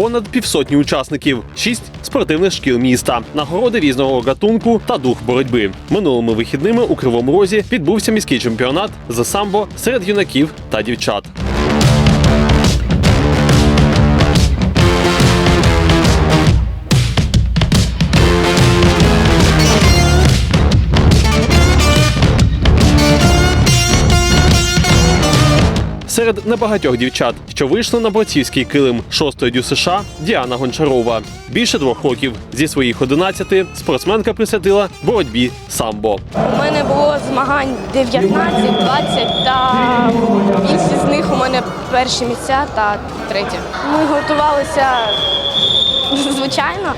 Понад півсотні учасників, шість спортивних шкіл міста, нагороди різного гатунку та дух боротьби. Минулими вихідними у Кривому Розі відбувся міський чемпіонат за самбо серед юнаків та дівчат. Серед небагатьох дівчат, що вийшли на борцівський килим шостої дю США, Діана Гончарова. Більше двох років зі своїх 11 спортсменка присвятила боротьбі самбо. У мене було змагань 19, 20 та більшість з них у мене перші місця та треті. Ми готувалися звичайно,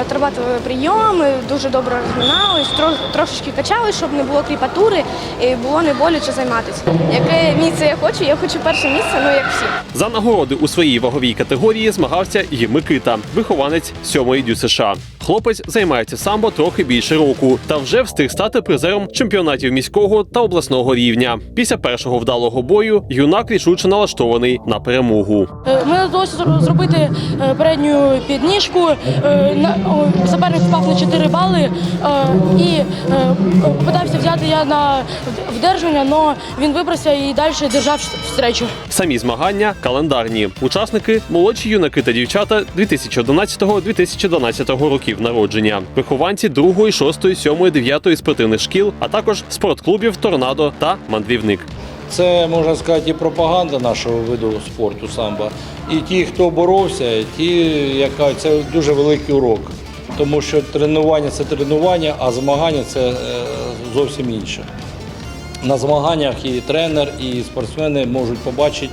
отрабатували прийоми, дуже добре розминались, тро- трошечки качали, щоб не було кріпатури і було не боляче займатися. Яке місце я хочу? Я хочу перше місце, ну як всі. За нагороди у своїй ваговій категорії змагався і Микита, вихованець сьомої дю США. Хлопець займається самбо трохи більше року та вже встиг стати призером чемпіонатів міського та обласного рівня. Після першого вдалого бою юнак рішуче налаштований на перемогу. Мене вдалося зробити е, передню підніжку. Е, о, впав на 4 бали е, і попитався взяти я на вдержання, але він вибрався і далі держав встречу. Самі змагання календарні. Учасники молодші юнаки та дівчата 2011-2012 років народження, вихованці 2, 6, 7, 9 спортивних шкіл, а також спортклубів Торнадо та Мандрівник. Це можна сказати і пропаганда нашого виду спорту самбо. І ті, хто боровся, і ті, яка це дуже великий урок. Тому що тренування це тренування, а змагання це е, зовсім інше. На змаганнях і тренер, і спортсмени можуть побачити,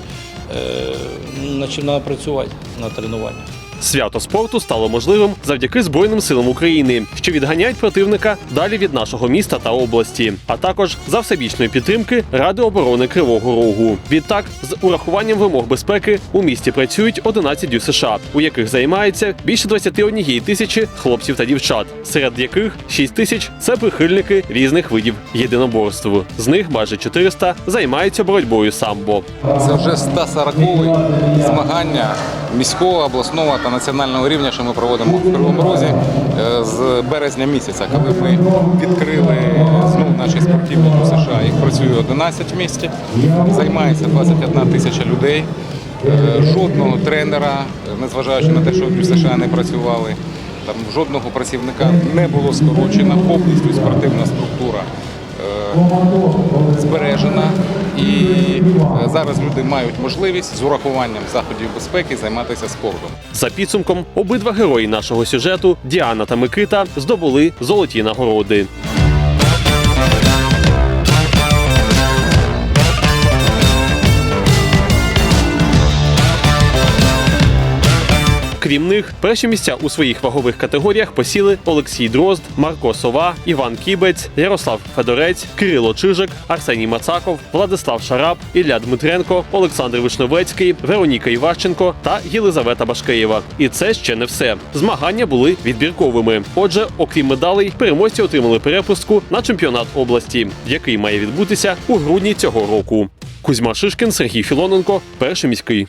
е, над чим треба працювати на тренуваннях. Свято спорту стало можливим завдяки Збройним силам України, що відганяють противника далі від нашого міста та області, а також за всебічної підтримки Ради оборони Кривого Рогу. Відтак, з урахуванням вимог безпеки у місті працюють 11 дю США, у яких займається більше 21 тисячі хлопців та дівчат, серед яких 6 тисяч це прихильники різних видів єдиноборств. З них майже 400 займаються боротьбою самбо. Це вже 140-й змагання міського, обласного та національного рівня, що ми проводимо в Кривому Розі е, з березня місяця, коли ми відкрили знову наші спортивні у США. Їх працює 11 в місті, займається 21 тисяча людей. Е, Жодного тренера, незважаючи на те, що в США не працювали, там жодного працівника не було скорочено, повністю спортивна структура е, збережена, і зараз люди мають можливість з урахуванням заходів безпеки займатися спортом. За підсумком, обидва герої нашого сюжету Діана та Микита здобули золоті нагороди. Крім них, перші місця у своїх вагових категоріях посіли Олексій Дрозд, Марко Сова, Іван Кібець, Ярослав Федорець, Кирило Чижик, Арсеній Мацаков, Владислав Шараб, Ілля Дмитренко, Олександр Вишневецький, Вероніка Іващенко та Єлизавета Башкеєва. І це ще не все. Змагання були відбірковими. Отже, окрім медалей, переможці отримали перепустку на чемпіонат області, який має відбутися у грудні цього року. Кузьма Шишкін, Сергій Філоненко, перший міський.